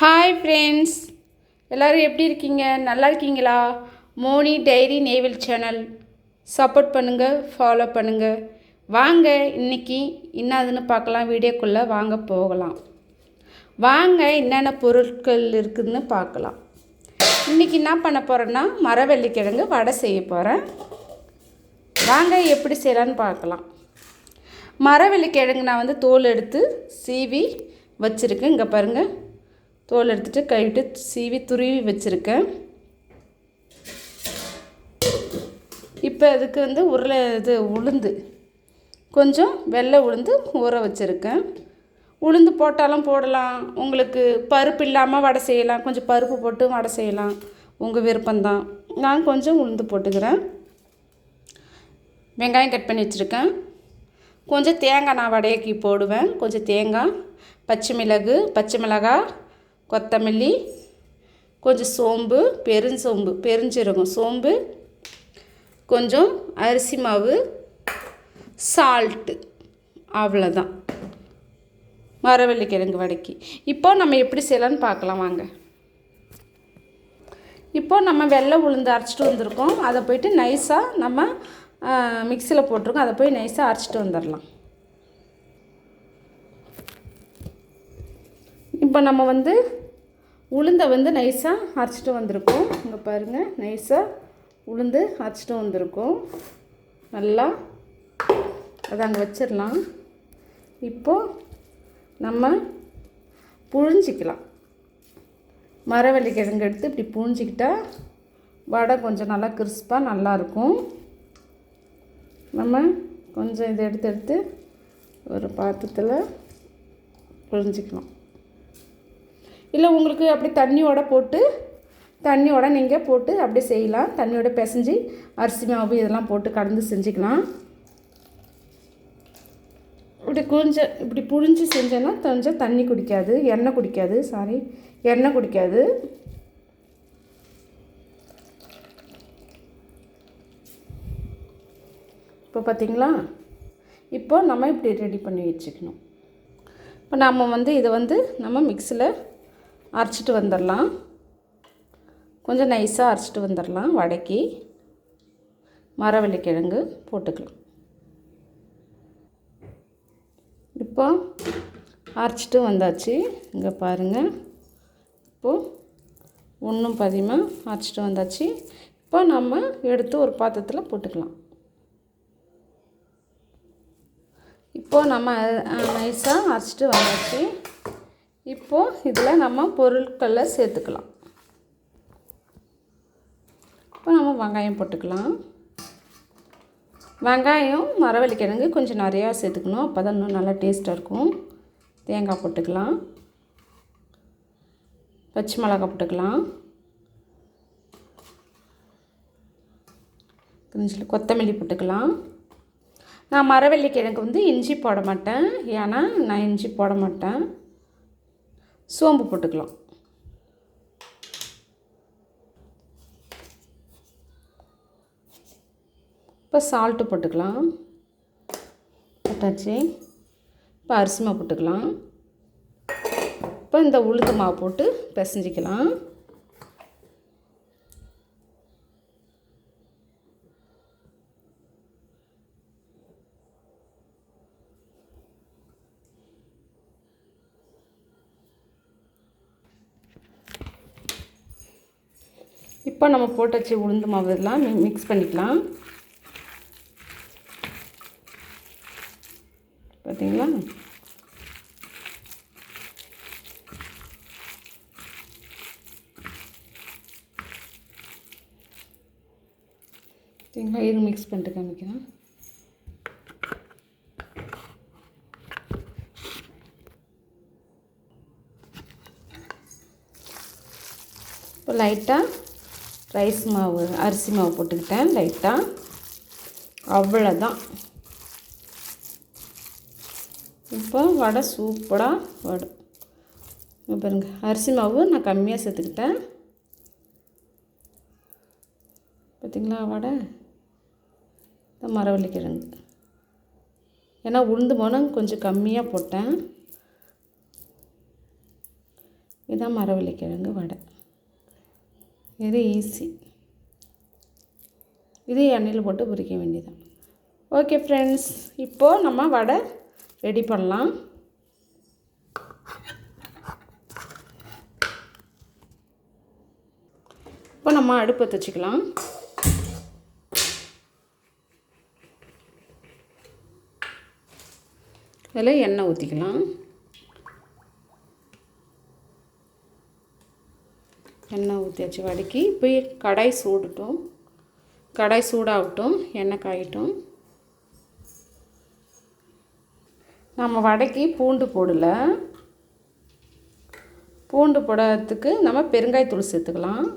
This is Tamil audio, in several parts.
ஹாய் ஃப்ரெண்ட்ஸ் எல்லோரும் எப்படி இருக்கீங்க? நல்லா இருக்கீங்களா? மோனி டைரி நேவல் சேனல். சப்போர்ட் பண்ணுங்கள் ஃபாலோ பண்ணுங்கள் வாங்க இன்னைக்கு என்னதுன்னு பார்க்கலாம். வீடியோக்குள்ளே வாங்க போகலாம். வாங்க என்னென்ன பொருட்கள் இருக்குதுன்னு பார்க்கலாம். இன்றைக்கி என்ன பண்ண போகிறேன்னா மரவள்ளிக்கிழங்கு வடை செய்ய போகிறேன் வாங்க எப்படி செய்யலான்னு பார்க்கலாம். மரவள்ளிக்கிழங்கு நான் வந்து தோல் எடுத்து சீவி வச்சுருக்கேன். இங்கே பாருங்கள் தோல் எடுத்துகிட்டு கழுவிட்டு சீவி துருவி வச்சுருக்கேன். இப்போ அதுக்கு வந்து உருளை இது உளுந்து. கொஞ்சம் வெள்ளை உளுந்து ஊற வச்சுருக்கேன். உளுந்து போட்டாலும் போடலாம். உங்களுக்கு பருப்பு இல்லாமல் வடை செய்யலாம். கொஞ்சம் பருப்பு போட்டு வடை செய்யலாம். உங்கள் விருப்பம்தான். நான் கொஞ்சம் உளுந்து போட்டுக்கிறேன். வெங்காயம் கட் பண்ணி வச்சுருக்கேன். கொஞ்சம் தேங்காய் நான் வடையக்கி போடுவேன். கொஞ்சம் தேங்காய் பச்சை மிளகு பச்சை மிளகாய் கொத்தமல்லி கொஞ்சம் சோம்பு பெருஞ்சோம்பு பெருஞ்சீரகம் சோம்பு கொஞ்சம் அரிசி மாவு சால்ட்டு அவ்வளோதான் மரவள்ளிக்கிழங்கு வடைக்கு இப்போ நம்ம எப்படி செய்யலான்னு பார்க்கலாம் வாங்க. இப்போ நம்ம வெள்ளை உளுந்து அரைச்சிட்டு வந்திருக்கோம். அதை போயிட்டு நைஸாக நம்ம மிக்சியில் போட்டிருக்கோம். அதை போய் நைஸாக அரைச்சிட்டு வந்துடலாம். இப்போ நம்ம வந்து உளுந்தை வந்து நைஸாக அரைச்சிட்டு வந்திருக்கோம். இங்கே பாருங்கள் நைஸாக உளுந்து அரைச்சிட்டு வந்திருக்கோம். நல்லா அதை அங்கே வச்சிடலாம். இப்போது நம்ம புழிஞ்சிக்கலாம். மரவள்ளி கிழங்கு எடுத்து இப்படி புழிஞ்சிக்கிட்டா வடை கொஞ்சம் நல்லா கிறிஸ்பாக நல்லாயிருக்கும் நம்ம கொஞ்சம் இதை எடுத்து எடுத்து ஒரு பாத்திரத்தில் புழிஞ்சிக்கலாம். இல்லை உங்களுக்கு அப்படி தண்ணியோட போட்டு தண்ணியோட நீங்கள் போட்டு அப்படியே செய்யலாம். தண்ணியோட பிசைஞ்சு அரிசி மாவு இதெல்லாம் போட்டு கலந்து செஞ்சுக்கலாம். இப்படி கொஞ்சம் இப்படி புழிஞ்சு செஞ்சேன்னா கொஞ்சம் தண்ணி குடிக்காது எண்ணெய் குடிக்காது சாரி எண்ணெய் குடிக்காது. இப்போ பார்த்திங்களா? இப்போ நம்ம இப்படி ரெடி பண்ணி வச்சுக்கணும். இப்போ நம்ம வந்து இதை வந்து நம்ம மிக்சியில் அரைச்சிட்டு வந்துடலாம். கொஞ்சம் நைஸாக அரைச்சிட்டு வந்துடலாம் வடக்கி மரவள்ளிக்கிழங்கு போட்டுக்கலாம். இப்போ அரைச்சிட்டு வந்தாச்சு. இங்கே பாருங்கள் இப்போது ஒன்றும் பதிமாக அரைச்சிட்டு வந்தாச்சு. இப்போ நம்ம எடுத்து ஒரு பாத்திரத்தில் போட்டுக்கலாம். இப்போது நம்ம நைஸாக அரைச்சிட்டு வந்தாச்சு. இப்போது இதில் நம்ம பொருட்களை சேர்த்துக்கலாம். இப்போ நம்ம வெங்காயம் போட்டுக்கலாம். வெங்காயம் மரவள்ளிக்கிழங்கு கொஞ்சம் நிறையா சேர்த்துக்கணும். அப்போ தான் இன்னும் நல்லா டேஸ்ட்டாக இருக்கும். தேங்காய் போட்டுக்கலாம். பச்சை மிளகா போட்டுக்கலாம். கொஞ்சம் கொத்தமல்லி போட்டுக்கலாம். நான் மரவள்ளிக்கிழங்கு வந்து இஞ்சி போட மாட்டேன். ஏன்னா நான் இஞ்சி போட மாட்டேன். சோம்பு போட்டுக்கலாம். இப்போ சால்ட்டு போட்டுக்கலாம். போட்டாச்சு இப்போ அரிசி மாவு போட்டுக்கலாம். இப்போ இந்த உளுத்து மாவு போட்டு பிசைஞ்சிக்கலாம். இப்போ நம்ம போட்டு வச்சு உளுந்து மாவு எல்லாம் மிக்ஸ் பண்ணிக்கலாம். பார்த்தீங்களா பார்த்தீங்களா இது மிக்ஸ் பண்ணிட்டு காமிக்கிறேன். இப்போ லைட்டாக ரைஸ் மாவு அரிசி மாவு போட்டுக்கிட்டேன் லைட்டாக அவ்வளோதான் இப்போ வடை சூப்பராக வடை. பாருங்க அரிசி மாவு நான் கம்மியாக சேர்த்துக்கிட்டேன். பார்த்திங்களா வடை? இந்த மரவள்ளிக்கிழங்கு. ஏன்னா உளுந்து மனம் கொஞ்சம் கம்மியாக போட்டேன். இதுதான் மரவள்ளிக்கிழங்கு வடை. இது ஈஸி இது எண்ணெயில் போட்டு பொரிக்க வேண்டியதான் ஓகே ஃப்ரெண்ட்ஸ் இப்போது நம்ம வடை ரெடி பண்ணலாம். இப்போ நம்ம அடுப்பை வச்சுக்கலாம். இதில் எண்ணெய் ஊற்றிக்கலாம். எண்ணெய் ஊற்றியாச்சு வடக்கி இப்போ கடாய் சூடட்டும். கடாய் சூடாகட்டும் எண்ணெய் காயட்டும். நம்ம வடைக்கு பூண்டு போடலை. பூண்டு போடுறதுக்கு நம்ம பெருங்காயத்தூள் சேர்த்துக்கலாம்.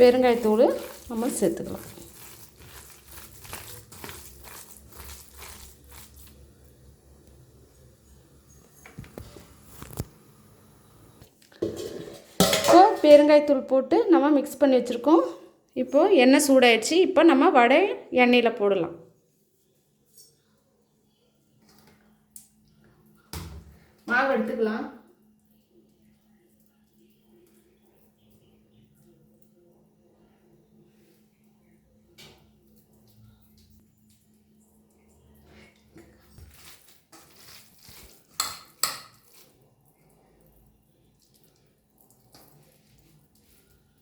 பெருங்காயத்தூள் நம்ம சேர்த்துக்கலாம் இப்போ பெருங்காயத்தூள் போட்டு நம்ம மிக்ஸ் பண்ணி வச்சுருக்கோம். இப்போது எண்ணெய் சூடாயிடுச்சு. இப்போ நம்ம வடை எண்ணெயில் போடலாம். மாவு எடுத்துக்கலாம்.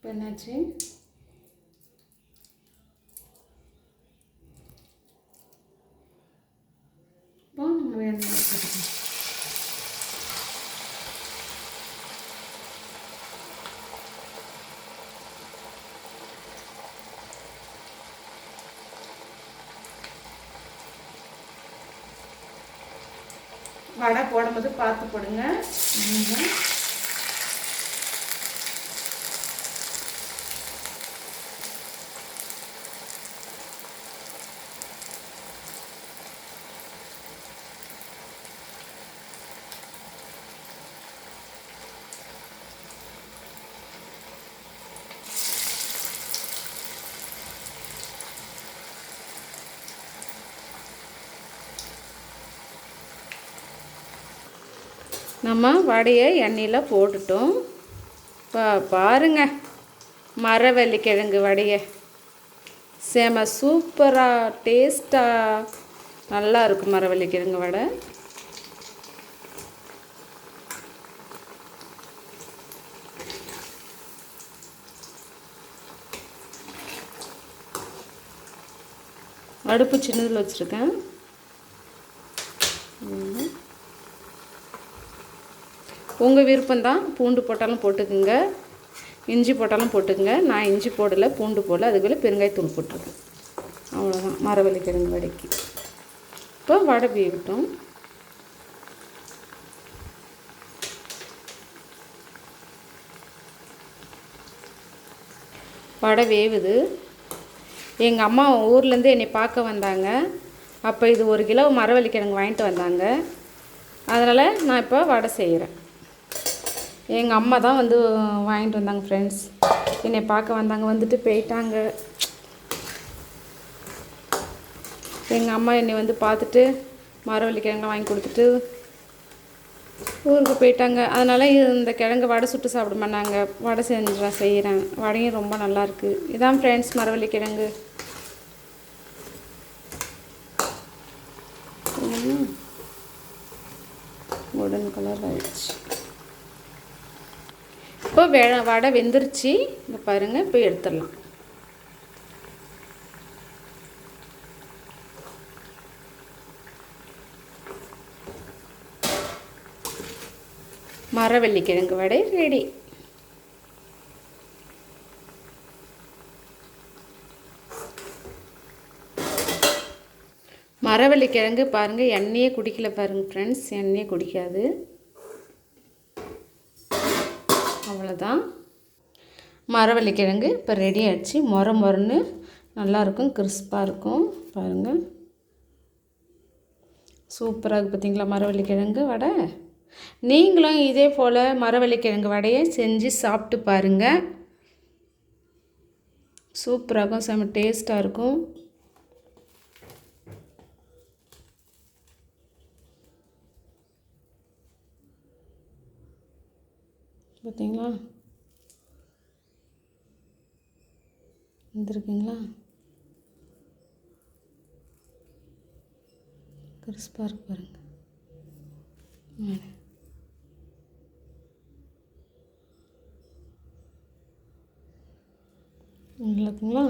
இப்போ என்னாச்சு? இப்போ நம்ம வேணும் வடை போடும்போது பார்த்து போடுங்க. நம்ம வடையை எண்ணெயில் போட்டுட்டோம். பா பாருங்க மரவள்ளி கிழங்கு வடையை. சேம சூப்பராக டேஸ்ட்டாக நல்லா இருக்கும் மரவள்ளி கிழங்கு வடை. அடுப்பு சின்னதில் வச்சுருக்கேன். உங்கள் விருப்பம்தான் பூண்டு போட்டாலும் போட்டுக்குங்க. இஞ்சி போட்டாலும் போட்டுக்குங்க. நான் இஞ்சி போடலை பூண்டு போடல. அதுக்குள்ளே பெருங்காயத்தூள் போட்டிருக்கேன். அவ்வளோதான் மரவள்ளி கிழங்கு வடைக்கு. இப்போ வடை வேகட்டும். வடை வேவுது. எங்கள் அம்மா ஊர்லேருந்து என்னை பார்க்க வந்தாங்க. அப்போ இது ஒரு கிலோ மரவள்ளி கிழங்கு வாங்கிட்டு வந்தாங்க. அதனால் நான் இப்போ வடை செய்கிறேன் எங்கள் அம்மா தான் வந்து வாங்கிட்டு வந்தாங்க ஃப்ரெண்ட்ஸ் என்னை பார்க்க வந்தாங்க வந்துட்டு போயிட்டாங்க. எங்கள் அம்மா என்னை வந்து பார்த்துட்டு மரவள்ளி கிழங்குலாம் வாங்கி கொடுத்துட்டு ஊருக்கு போயிட்டாங்க. அதனால் இந்த கிழங்கு வடை சுட்டு சாப்பிட மாட்டாங்க. வடை செஞ்சுறேன் செய்கிறேன் வடையும் ரொம்ப நல்லாயிருக்கு இதான் ஃப்ரெண்ட்ஸ் மரவள்ளி கிழங்கு கோல்டன் கலர் ஆயிடுச்சு. இப்போ வே வடை வெந்துருச்சு. இங்கே பாருங்கள் இப்போ எடுத்துடலாம். மரவள்ளிக்கிழங்கு வடை ரெடி மரவள்ளிக்கிழங்கு பாருங்கள் எண்ணெயே குடிக்கல பாருங்கள் ஃப்ரெண்ட்ஸ் எண்ணெயே குடிக்காது. அவ்வளோதான் மரவள்ளி கிழங்கு இப்போ ரெடி ஆகிடுச்சு மொர மொரன்னு நல்லாயிருக்கும் கிறிஸ்பாக இருக்கும். பாருங்கள் சூப்பராக இருக்குது பார்த்தீங்களா மரவள்ளிக்கிழங்கு வடை? நீங்களும் இதே போல் மரவள்ளிக்கிழங்கு வடையை செஞ்சு சாப்பிட்டு பாருங்கள் சூப்பராக இருக்கும் செம்ம டேஸ்ட்டாக இருக்கும். பார்த்தீங்களா? வந்துருக்குங்களா? கிறிஸ்பாக இருக்கு பாருங்க. ம். நல்லா இருக்குங்களா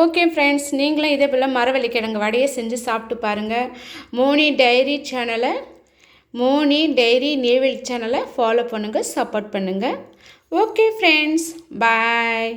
ஓகே ஃப்ரெண்ட்ஸ் நீங்களும் இதே போல் மரவள்ளிக்கிழங்கு வடையை செஞ்சு சாப்பிட்டு பாருங்கள் மோனி டைரி சேனலை மோனி டைரி நேவில் சேனலை ஃபாலோ பண்ணுங்கள் சப்போர்ட் பண்ணுங்கள் ஓகே ஃப்ரெண்ட்ஸ் பாய்